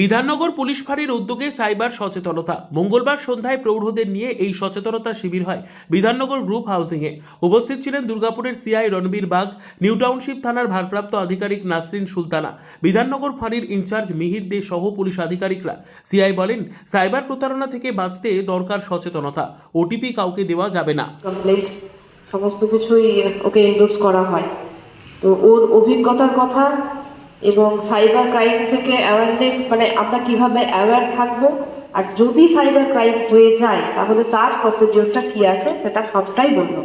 Bidhannagar police ফাঁড়ির উদ্যোগে cyber সচেতনতা। মঙ্গলবার সন্ধ্যায় প্রৌঢ়দের নিয়ে এই সচেতনতা শিবির হয় বিধাননগর গ্রুপ হাউসিংয়ে। উপস্থিত ছিলেন দুর্গাপুরের CI Ranbir Bag, new township থানার ভারপ্রাপ্ত আধিকারিক নাসরিন সুলতানা, বিধাননগর ফাঁড়ির ইনচার্জ মিহির দে সহ পুলিশ আধিকারিকরা। সিআই বলেন, সাইবার প্রতারণা থেকে বাঁচতে দরকার সচেতনতা, ওটিপি কাউকে দেওয়া যাবে না। সমস্ত কিছুই ওকে এন্ডোর্স করা হয়। তো ওর অভিজ্ঞতার কথা এবং সাইবার ক্রাইম থেকে অ্যাওয়ারনেস মানে আমরা কীভাবে অ্যাওয়্যার থাকব? আর যদি সাইবার ক্রাইম হয়ে যায়, তাহলে তার প্রসিডিওরটা কি আছে সেটা সবটাই বলল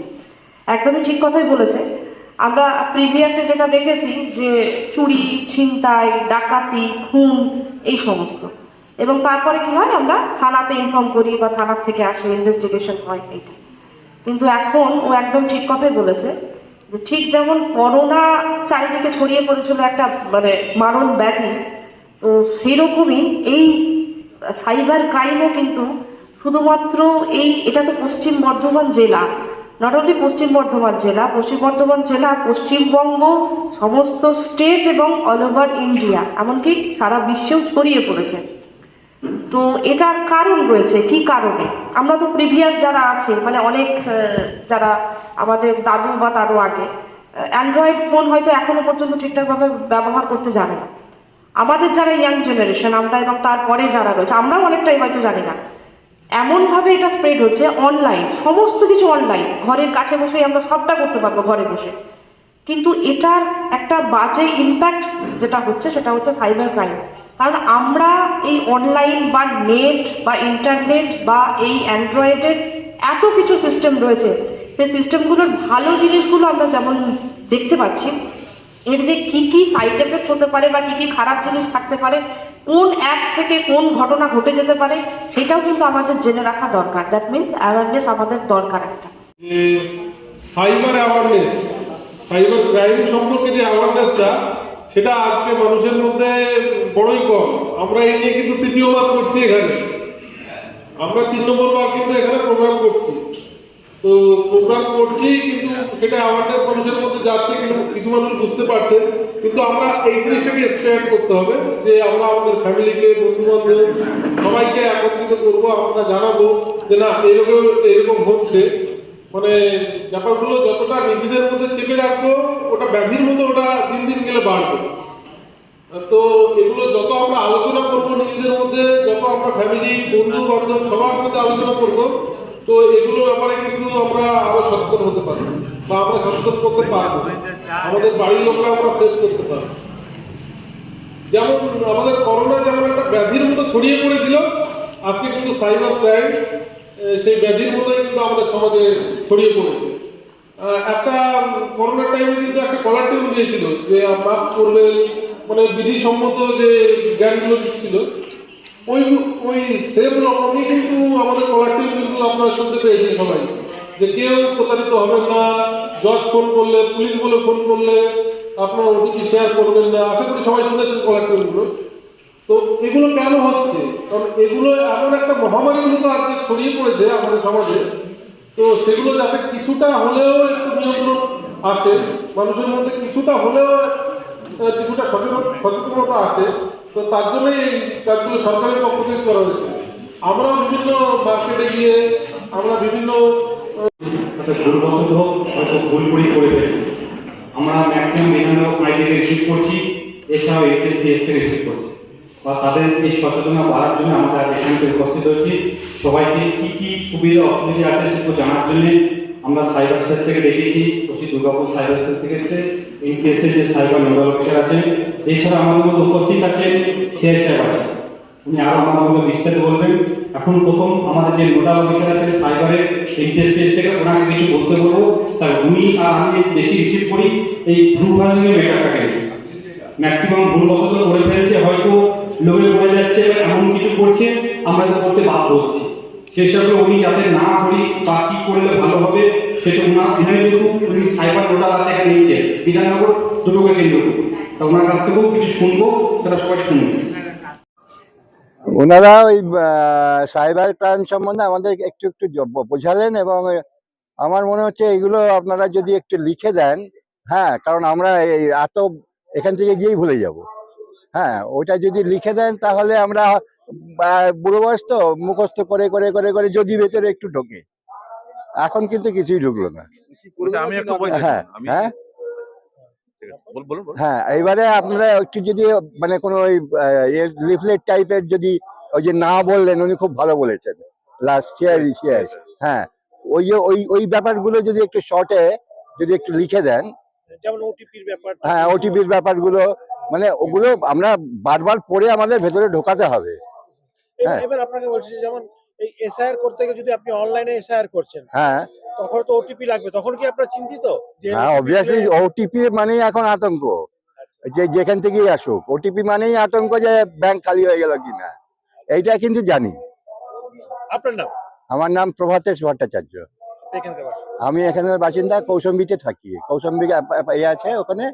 একদমই ঠিক কথাই বলেছে। আমরা প্রিভিয়াসে যেটা দেখেছি যে চুরি, ছিনতাই, ডাকাতি, খুন, এই সমস্ত। এবং তারপরে কি হয়, আমরা থানাতে ইনফর্ম করি বা থানার থেকে আসে ইনভেস্টিগেশন হয় এইটা। কিন্তু এখন ও একদম ঠিক কথাই বলেছে ঠিক যেমন করোনা চারিদিকে ছড়িয়ে পড়েছিল একটা মানে মারণ ব্যাধি, তো সেই রকমই এই সাইবার ক্রাইমও কিন্তু শুধুমাত্র এই, এটা তো পশ্চিম বর্ধমান জেলা নট অনলি পশ্চিম বর্ধমান জেলা, পশ্চিম বর্ধমান জেলা, পশ্চিমবঙ্গ, সমস্ত স্টেট এবং অল ওভার ইন্ডিয়া এমনকি সারা বিশ্বেও ছড়িয়ে পড়েছে। তো এটার কারণ রয়েছে, কি কারণে? আমরা তো প্রিভিয়াস যারা আছে মানে অনেক যারা আমাদের দাদু বা তারও আগে অ্যান্ড্রয়েড ফোন হয়তো এখনও পর্যন্ত ঠিকঠাকভাবে ব্যবহার করতে জানে না। আমাদের যারা ইয়াং জেনারেশন আমরা এবং তারপরে যারা রয়েছে, আমরাও অনেকটাই হয়তো জানি না। এমনভাবে এটা স্প্রেড হচ্ছে অনলাইন সমস্ত কিছু অনলাইন ঘরের কাছে বসেই আমরা সবটা করতে পারব ঘরে বসে। কিন্তু এটার একটা বাজে ইম্প্যাক্ট যেটা হচ্ছে, সেটা হচ্ছে সাইবার ক্রাইম কারণ আমরা এই অনলাইন বা নেট বা ইন্টারনেট বা এই অ্যান্ড্রয়েডের এত কিছু সিস্টেম রয়েছে, সেই সিস্টেমগুলোর ভালো জিনিসগুলো আমরা যেমন দেখতে পাচ্ছি, এর যে কি কি সাইড এফেক্ট হতে পারে বা কি কি খারাপ জিনিস থাকতে পারে, কোন অ্যাপ থেকে কোন ঘটনা ঘটে যেতে পারে, সেটাও কিন্তু আমাদের জেনে রাখা দরকার। দ্যাট মিনস অ্যাওয়ারনেস আমাদের দরকার একটা। সাইবার অ্যাওয়ারনেস সাইবার ক্রাইম সম্পর্কে যে অ্যাওয়ারনেসটা সেটা আজকে মানুষের মধ্যে আমরা এই নিয়ে কিন্তু তৃতীয়বার করছি এখানে। আমরা তিন নম্বরবার কিন্তু এখানে প্রোগ্রাম করছি। তো প্রোগ্রাম করছি কিন্তু সেটা অ্যাওয়ারনেস মানুষের মধ্যে যাচ্ছে কিন্তু কিছু মানুষ বুঝতে পারছে। কিন্তু আমরা এই জিনিসটাকে স্প্রেড করতে হবে যে আমরা আমাদের ফ্যামিলিকে বন্ধু বান্ধব সবাইকে একত্রিত করব, আমরা জানাব যে না এরকম এরকম হচ্ছে। মানে ব্যাপারগুলো যতটা নিজেদের মধ্যে চেপে রাখব, ওটা ব্যাধির মতো ওটা দিন দিন গেলে বাড়বে। তো এগুলো যত আমরা আলোচনা করব নিজেদের মধ্যে, যত আমরা ফ্যামিলি বন্ধু, বান্ধব, সবার মধ্যে আলোচনা করব, তো এগুলো ব্যাপারে কিন্তু আমরা আরও সচেতন হতে পারব বা আমরা সচেতন করতে পারব। আমাদের বাড়ির লোকরা আমরা সেভ করতে পারব। যেমন আমাদের করোনা যেমন একটা ব্যাধির মতো ছড়িয়ে পড়েছিল, আজকে কিন্তু সাইবার ক্রাইম সেই ব্যাধির মতোই কিন্তু আমাদের সমাজে ছড়িয়ে পড়েছে। একটা করোনার টাইমে কিন্তু একটা কলার টিউন দিয়েছিল যে, মাস্ক করবে মানে বিধিসম্মত যে জ্ঞানগুলো দিচ্ছিল, ওই ওই সেম রকমই কিন্তু আমাদের কিন্তু আপনারা শুনতে পেয়েছেন সবাই, যে কেউ প্রতারিত হবেন না, জজ ফোন করলে পুলিশ বলে ফোন করলে, আপনার ওটিপি শেয়ার করবেন না, আশা করি সবাই শুনেছেন কলার টিউনগুলো তো এগুলো কেন হচ্ছে? কারণ এগুলো এমন একটা মহামারীর মতো আজকে ছড়িয়ে পড়েছে আমাদের সমাজে, তো সেগুলো যাতে কিছুটা হলেও একটু নিয়ন্ত্রণ আসে, মানুষের মধ্যে কিছুটা হলেও কিছুটা সচেতন সচেতনতা আসে তো তার জন্যই এই কাজগুলো সরকারের পক্ষ থেকে করা হয়েছে। আমরা বিভিন্ন মার্কেটে গিয়ে আমরা বিভিন্ন হয়তো ভুলবশত হয়তো ভুল করেই করে ফেলেছি। আমরা ম্যাক্সিমাম ফাইল থেকে রিসিভ করছি, এছাড়াও এইচএসডিএস থেকে রিসিভ করছি। বা তাদের এই সচেতনতা বাড়ার জন্য আমরা এখানে উপস্থিত হয়েছি। সবাইকে কি কি সুবিধা, অসুবিধা আছে সেগুলো জানার জন্য আমরা সাইবার সেল থেকে ডেকেছি পশ্চিম দুর্গাপুর সাইবার সেল থেকে এনটিএসএ যে সাইবার নোডাল অফিসার আছেন এছাড়া আমাদের মধ্যে উপস্থিত আছেন সিআই সাহেব আছেন উনি আরও আমাদের মধ্যে বিস্তারিত বলবেন। এখন প্রথম আমাদের যে নোডাল অফিসার আছেন সাইবারের ইন্টারফেস থেকে ওনাকে কিছু বলতে বলব। তার উনি আর আমি বেশি রিসিভ করি এই হাউজিং এর মেটারটাকে ম্যাক্সিমাম ভুলবশত করে ফেলছে, হয়তো লোভে পড়ে যাচ্ছে এমন কিছু করছে, আমরা তো করতে বাধ্য হচ্ছি। সেই হিসাবে উনি যাতে না করি বা কি করলে ভালো হবে সেটা যেহেতু উনি সাইবার এখানে নিয়ে বিধাননগর দুটোকে কেন্দ্র তা ওনার কাছ থেকেও কিছু শুনব সবাই শুনব। ওনারা ওই সাইবার ক্রাইম সম্বন্ধে আমাদের একটু একটু বোঝালেন এবং আমার মনে হচ্ছে এগুলো আপনারা যদি একটু লিখে দেন হ্যাঁ কারণ আমরা এই, এত এখান থেকে গিয়েই ভুলে যাব। হ্যাঁ ওটা যদি লিখে দেন তাহলে আমরা বুড়ো বয়স তো মুখস্থ করে করে করে করে যদি ভেতরে একটু ঢোকে। এখন কিন্তু কিছুই ঢুকলো না। হ্যাঁ হ্যাঁ। হ্যাঁ এইবারে আপনারা একটু যদি মানে কোনো ওই লিফলেট টাইপের যদি ওই যে না বললেন উনি খুব ভালো বলেছেন। লাস্ট ইয়ার হ্যাঁ ওই যে ওই ওই ব্যাপারগুলো যদি একটু শর্টে যদি একটু লিখে দেন যেমন ওটিপির ব্যাপার হ্যাঁ ওটিপির ব্যাপারগুলো মানে ওগুলো আমরা বারবার পড়ে আমাদের ভেতরে ঢোকাতে হবে। হ্যাঁ। এবার আপনাকে বলছি যেমন এই এসআইআর করতে গিয়ে যদি আপনি অনলাইনে এসআইআর করছেন হ্যাঁ। তখন তো ওটিপি লাগবে তখন কি আপনারা চিন্তিত? হ্যাঁ অবভিয়াসলি ওটিপি মানেই এখন আতঙ্ক। যে যেখান থেকেই আসুক ওটিপি মানেই আতঙ্ক যে ব্যাংক খালি হয়ে গেল কিনা। এইটা কিন্তু জানি। আপনার নাম? আমার নাম প্রভাতেশ ভট্টাচার্য। আমি এখানের বাসিন্দা কৌশম্বীতে থাকি। কৌশম্বী আছে ওখানে।